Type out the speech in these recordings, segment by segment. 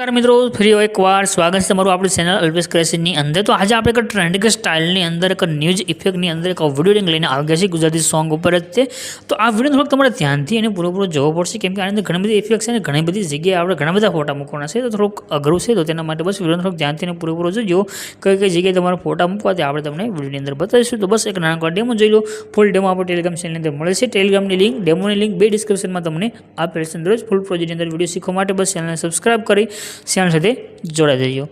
નમસ્કાર મિત્રો, ફરી એકવાર સ્વાગત છે તમારું આપણી ચેનલ અલ્પેશ ક્રેશનની અંદર. તો આજે આપણે એક ટ્રેન્ડિંગ સ્ટાઇલની અંદર, એક ન્યૂઝ ઇફેક્ટની અંદર, એક વીડિયો લિંક લઈને આવી ગયા છે ગુજરાતી સોંગ ઉપર જ છે. તો આ વીડિયો થોડોક તમારે ધ્યાનથી અને પૂરેપૂરો જોવો પડશે, કેમ કે આની અંદર ઘણી બધી ઇફેક્ટ છે અને ઘણી બધી જગ્યાએ આપણે ઘણા બધા ફોટા મૂકવાના છે. તો થોડુંક અઘરું છે, તો તેના માટે બસ વીડિયો થોડોક ધ્યાનથી અને પૂરેપૂરો જોજો. કઈ કઈ જગ્યાએ તમારા ફોટા મૂકવા તે આપણે તમને વિડીયોની અંદર બતાવીશું. તો બસ એક નાનકડો ડેમો જોઈ લો. ફૂલ ડેમો આપણે ટેલિગ્રામ ચેનલની અંદર મળે છે. ટેલિગ્રામની લિંક ડેમોની લિંક બે ડિસ્ક્રિપ્શનમાં તમને આપેલ છે. જ ફૂલ પ્રોજેક્ટની અંદર વીડિયો શીખવા માટે બસ ચેનલને સબસ્ક્રાઈબ કરી ચેનલ સાથે જોડાઈ જજો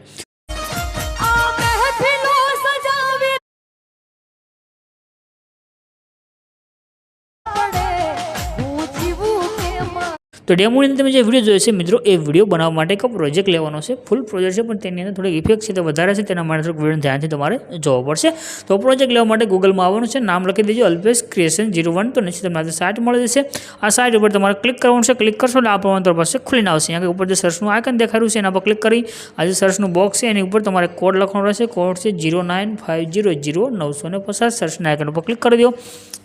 તો ડેમોની તમે જે વીડિયો જોયો છે, મિત્રો, એ વીડિયો બનાવવા માટે એક પ્રોજેક્ટ લેવાનો છે. ફૂલ પ્રોજેક્ટ છે, પણ તેની અંદર થોડીક ઇફેક્ટ છે, તે વધારે છે, તેના માટે થોડુંક વીડિયો ધ્યાનથી તમારે જોવો પડશે. તો પ્રોજેક્ટ લેવા માટે ગૂગલમાં આવવાનું છે, નામ લખી દેજો, અલ્પેશ ક્રિએશન જીરો વન તો નીચે તમને સાઇટ મળી જશે. આ સાઇટ ઉપર તમારે ક્લિક કરવાનું છે ક્લિક કરશો એટલે આ પ્રમાણે પાસે ખુલીને આવશે. અહીંયા ઉપર જે સર્ચનું આઇકન દેખાડ્યું છે, એના પર ક્લિક કરી, આ જે સર્ચનું બોક્સ છે, એની ઉપર તમારે કોડ લખવાનો રહેશે. કોડ છે zero nine five zero zero નવસો ને પચાસ. સર્ચના આઇકન ઉપર ક્લિક કરી દો.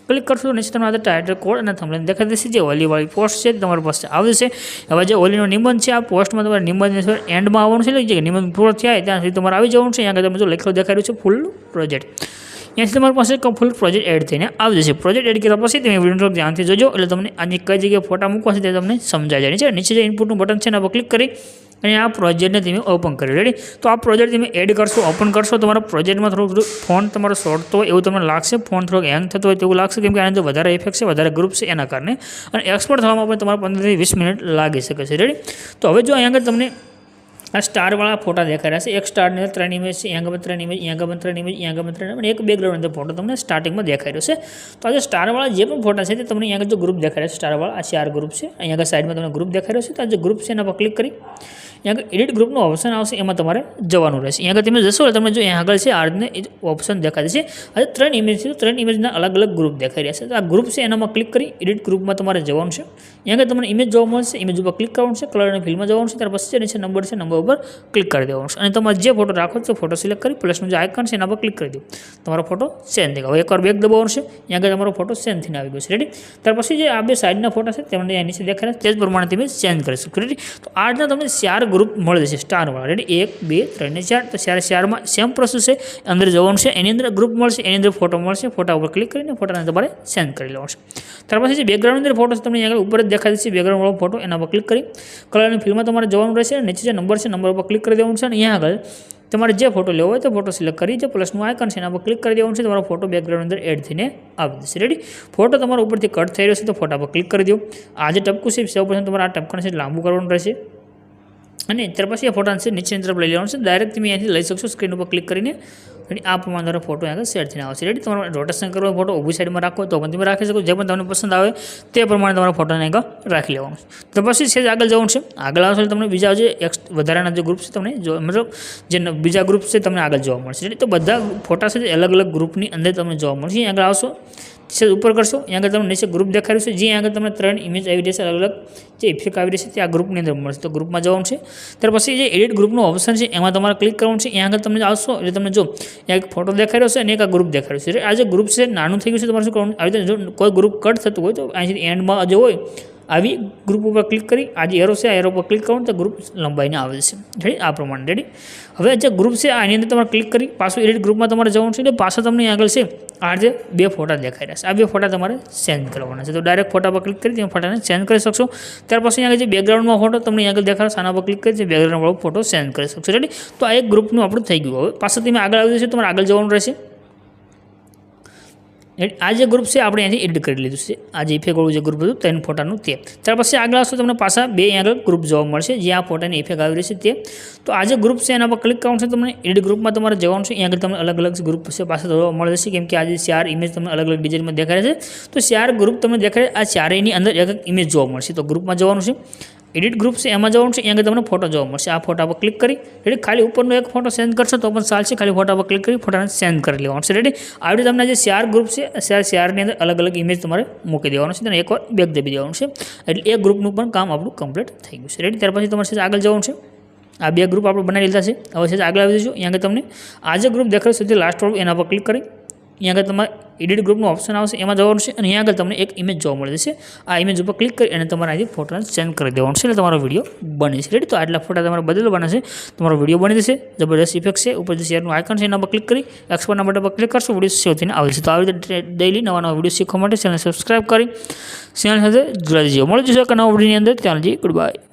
ક્લિક કરશો નીચે તમને ટાઇટલ કોડ અને તમને દેખાઈ દેશે જે વાલીવાળી પોસ્ટ છે તમારી પાસે આવે છે. હવે જે ઓલીનો નિબંધ છે, આ પોસ્ટમાં તમારે નિબંધ એન્ડમાં આવવાનું છે, એટલે નિબંધ પૂરો થાય ત્યાં સુધી તમારે આવી જવાનું છે. અહીંયા તમે જો લખેલું દેખાડ્યું છે ફૂલ પ્રોજેક્ટ ત્યાંથી તમારી પાસે ફૂલ પ્રોજેક્ટ એડ થઈને આવી જશે. પ્રોજેક્ટ એડ કર્યા પછી તમે વીડિયો ધ્યાનથી જોજો, એટલે તમને આની કઈ જગ્યાએ ફોટા મૂકવા છે તે તમને સમજાઈ જાય. છે નીચે જે ઇનપુટનું બટન છે, એના પર ક્લિક કરી અને આ પ્રોજેક્ટને તમે ઓપન કરી રેડી તો આ પ્રોજેક્ટ તમે એડ કરશો ઓપન કરશો, તમારા પ્રોજેક્ટમાં થોડુંક ફોન તમારો શોર્ટતો હોય એવું તમને લાગશે, ફોન થોડોક હેંગ થતો હોય તેવું લાગશે, કેમ કે આની અંદર વધારે ઇફેક્ટ છે, વધારે ગ્રુપ છે એના કારણે. અને એક્સપોર્ટ થવામાં પણ તમારે પંદરથી વીસ મિનિટ લાગી શકે છે. રેડી તો હવે જો અહીંયા આગળ તમને આ સ્ટારવાળા ફોટા દેખાઈ રહ્યા છે. એક સ્ટારની અંદર ત્રણ ઇમેજ છે, અહીંયા ત્રણ ઇમેજ અહીંયા ત્રણ ઇમેજ અહીંયા ત્રણ ઇમેજ એક બેકગ્રાઉન્ડ અંદર ફોટો તમને સ્ટાર્ટિંગમાં દેખાઈ રહ્યો છે. તો આ સ્ટારવાળા જે પણ ફોટા છે તે તમને અહીંયા જો ગ્રુપ દેખાઈ રહ્યા છે સ્ટારવાળા આ ચાર ગ્રુપ છે. અહીંયા સાઈડમાં તમને ગ્રુપ દેખાઈ રહ્યો છે. તો આ જે ગ્રુપ છે એના પર ક્લિક કરી અહીંયા આગળ એડિટ ગ્રુપનું ઓપ્શન આવશે, એમાં તમારે જવાનું રહેશે. અહીંયા આગળ તમે જશો એટલે તમને જો અહીંયા આગળ છે આર્ટને એ ઓપ્શન દેખાય છે. આજે ત્રણ ઇમેજ છે, ત્રણ ઇમેજના અલગ અલગ ગ્રુપ દેખાઈ રહ્યા છે. તો આ ગ્રુપ છે, એનામાં ક્લિક કરી એડિટ ગ્રુપમાં તમારે જવાનું છે. અહીંયા આગળ તમને ઇમેજ જોવા મળશે ઇમેજ ઉપર ક્લિક કરવાનું છે કલર અને ફિલ્મમાં જવાનું છે, ત્યાર પછી નીચે નંબર છે નંબર ઉપર ક્લિક કરી દેવાનું છે. અને તમારે જે ફોટો રાખો છો ફોટો સિલેક્ટ કરી પ્લસનું જે આઇકન છે, એના પર ક્લિક કરી દો. તમારો ફોટો સેન્ડ થઈ એકવાર બેક દબાવવાનું છે. અહીંયા આગળ તમારો ફોટો સેન્ડ થઈને આવી ગયો છે. રેડી ત્યાર પછી જે આ બે સાઇડના ફોટા છે, તેમને નીચે દેખાય છે. તે જ પ્રમાણે તમે ચેન્જ કરી શકો. રેડી તો આ રીતના તમને ચાર ગ્રુપ મળી જશે સ્ટારવાળા રેડી એક, બે, ત્રણ ને ચાર. તો ચાર ચારમાં સેમ પ્રોસેસ છે, અંદર જવાનું છે, એની અંદર ગ્રુપ મળશે, એની અંદર ફોટો મળશે ફોટા ઉપર ક્લિક કરીને ફોટાને તમારે સેન્ડ કરી લેવાનું છે. ત્યાર પછી જે બેકગ્રાઉન્ડની અંદર ફોટો છે તમને આગળ ઉપર જ દેખાય છે બેકગ્રાઉન્ડવાળો ફોટો એના પર ક્લિક કરી. કલરની ફિલ્મમાં તમારે જવાનું રહેશે, નીચે જે નંબર છે નંબર ઉપર ક્લિક કરી દેવાનું છે, અને અહીંયા આગળ તમારે જે ફોટો લેવો હોય તો ફોટો સિલેક્ટ કરી, જે પ્લસનું આઇકન છે, એના પર ક્લિક કરી દેવાનું છે, તમારો ફોટો બેકગ્રાઉન્ડ અંદર એડ થઈને આવી જશે. રેડી ફોટો તમારો ઉપરથી કટ થઈ રહ્યો છે, તો ફોટા પર ક્લિક કરી દો. આ જે ટપકું છે સૌ પ્રથમ તમારે આ ટપકાને છે, લાંબુ કરવાનું રહેશે. અને ત્યાર પછી આ ફોટાને છે નીચેની તરફ લઈ લેવાનું છે. ડાયરેક્ટ તમે અહીંથી લઈ શકશો સ્ક્રીન ઉપર ક્લિક કરીને. અને આ પ્રમાણે તમારો ફોટો આગળ સેટ થઈને આવશે. રેડી તમારે રોટેશન કરવો ફોટો ઊભી સાઈડમાં રાખો તો પણ તમે રાખી શકો. જે પણ તમને પસંદ આવે તે પ્રમાણે તમારા ફોટોને આગળ રાખી લેવાનું છે. તો પછી છે આગળ જવાનું છે. આગળ આવશે તમને બીજા જે એક્સ વધારાના જે ગ્રુપ છે તમને મતલબ જે બીજા ગ્રુપ છે તમને આગળ જોવા મળશે. રેડી તો બધા ફોટા છે અલગ અલગ ગ્રુપની અંદર તમને જોવા મળશે. આગળ આવશો. ઉપર કરશો અહીંયા આગળ તમને નીચે ગ્રુપ દેખાડ્યું છે. જે આગળ તમને ત્રણ ઇમેજ આવી રહેશે અલગ અલગ જે ઇફેક્ટ આવી રહેશે તે આ ગ્રુપની અંદર મળશે. તો ગ્રુપમાં જવાનું છે. ત્યાર પછી જે એડિટ ગ્રુપનું ઓપ્શન છે, એમાં તમારે ક્લિક કરવાનું છે. અહીંયા આગળ તમને આવશો, એટલે તમને જો એક ફોટો દેખાઈ રહ્યો છે અને એક આ ગ્રુપ દેખાડ્યો છે. આ જે ગ્રુપ છે, નાનું થઈ ગયું છે, તમારે શું કરવાનું? આવી રીતે જો કોઈ ગ્રુપ કટ થતું હોય, તો અહીંથી એન્ડમાં જે હોય આવી ગ્રુપ ઉપર ક્લિક કરી આ જે એરો છે, આ એરો પર ક્લિક કરવાનું તો ગ્રુપ લંબાઈને આવે છે. રેડી આ પ્રમાણે રેડી હવે જે ગ્રુપ છે, આની અંદર તમારે ક્લિક કરી, પાછું એડિટ ગ્રુપમાં તમારે જવાનું છે એટલે પાછા તમને આગળ છે, આ જે બે ફોટા દેખાઈ રહ્યા છે. આ બે ફોટા તમારે ચેન્જ કરવાના છે. તો ડાયરેક્ટ ફોટા પર ક્લિક કરી, તમે ફોટાને સેન્ડ કરી શકશો. ત્યાર પછી આગળ જે બેકગ્રાઉન્ડમાં ફોટો તમને આગળ દેખાડો આના પર ક્લિક કરી છે બેકગ્રાઉન્ડવાળો ફોટો સેન્ડ કરી શકશો. રેડી તો આ એક ગ્રુપનું આપણું થઈ ગયું. હવે પાછું તમે આગળ આવી જશે તમારે આગળ જવાનું રહેશે. આ જે ગ્રુપ છે, આપણે અહીંયાથી એડ કરી લીધું છે. આ જે ઇફેક્ટવાળું જે ગ્રુપ હતું ત્રણ ફોટાનું તે. ત્યાર પછી આગળ આવશો, તમને પાછા બે અહીં આગળ ગ્રુપ જોવા મળશે જે આ ફોટાની ઇફેક્ટ આવી છે તે. તો આ જે ગ્રુપ છે, એના પર ક્લિક કરવાનું છે, તમને એડ ગ્રુપમાં તમારે જવાનું છે. અહીંયા આગળ તમને અલગ અલગ ગ્રુપ છે, પાછા જોવા મળે છે, કેમ કે આજે ચાર ઇમેજ તમને અલગ અલગ ડિઝાઇનમાં દેખાય છે. તો ચાર ગ્રુપ તમને દેખાય આ ચારેયની અંદર એક ઇમેજ જોવા મળશે. તો ગ્રુપમાં જવાનું છે. એડિટ ગ્રુપ છે, એમાં જવાનું છે, અહીંયા તમને ફોટો જોવા મળશે. આ ફોટા પર ક્લિક કરી, રેડી, ખાલી ઉપરનો એક ફોટો સેન્ડ કરશો તો પણ ચાલશે. ખાલી ફોટા પર ક્લિક કરી ફોટાને સેન્ડ કરી લેવાનું છે. રેડી? રીતે તમને જે શેર ગ્રુપ છે શેર શેરની અંદર અલગ અલગ ઇમેજ તમારે મૂકી દેવાનું છે. અને એકવાર બેક દબી દેવાનું છે. એટલે એ ગ્રુપનું પણ કામ આપણું કમ્પ્લીટ થઈ ગયું છે. રેડી? ત્યાર પછી તમારે આગળ જવાનું છે. આ બે ગ્રુપ આપણે બનાવી લીધા છે. હવે છે આગળ આવી જશું અહીંયા આગળ તમને આ જે ગ્રુપ દેખાય સુધી લાસ્ટ વાળું, એના પર ક્લિક કરી. અહીંયા આગળ તમારે એડિટ ગ્રુપનું ઓપ્શન આવશે, એમાં જવાનું છે અને અહીંયા આગળ તમને એક ઇમેજ જોવા મળી જશે આ ઇમેજ ઉપર ક્લિક કરી અને તમારે અહીંથી ફોટાને સેન્ડ કરી દેવાનું છે એટલે તમારો વીડિયો બની જશે. રેડી તો આટલા ફોટા તમારે બદલવાના છે. તમારો વીડિયો બની જશે. જબરદસ્ત ઇફેક્ટ છે. ઉપર જે શેરનું આઇકન છે, એના પર ક્લિક કરી એક્સપર્ટના બટન પર ક્લિક કરશો વીડિયો સેવ થઈને આવે છે તો આવી રીતે ડેઈલી નવા નવા વીડિયો શીખવા માટે ચેનલ સબસ્ક્રાઇબ કરી. ચેનલ સાથે જોડાઈ જઈએ મળી જશે એક નવા વિડીયોની અંદર. ત્યાં ગુડ બાય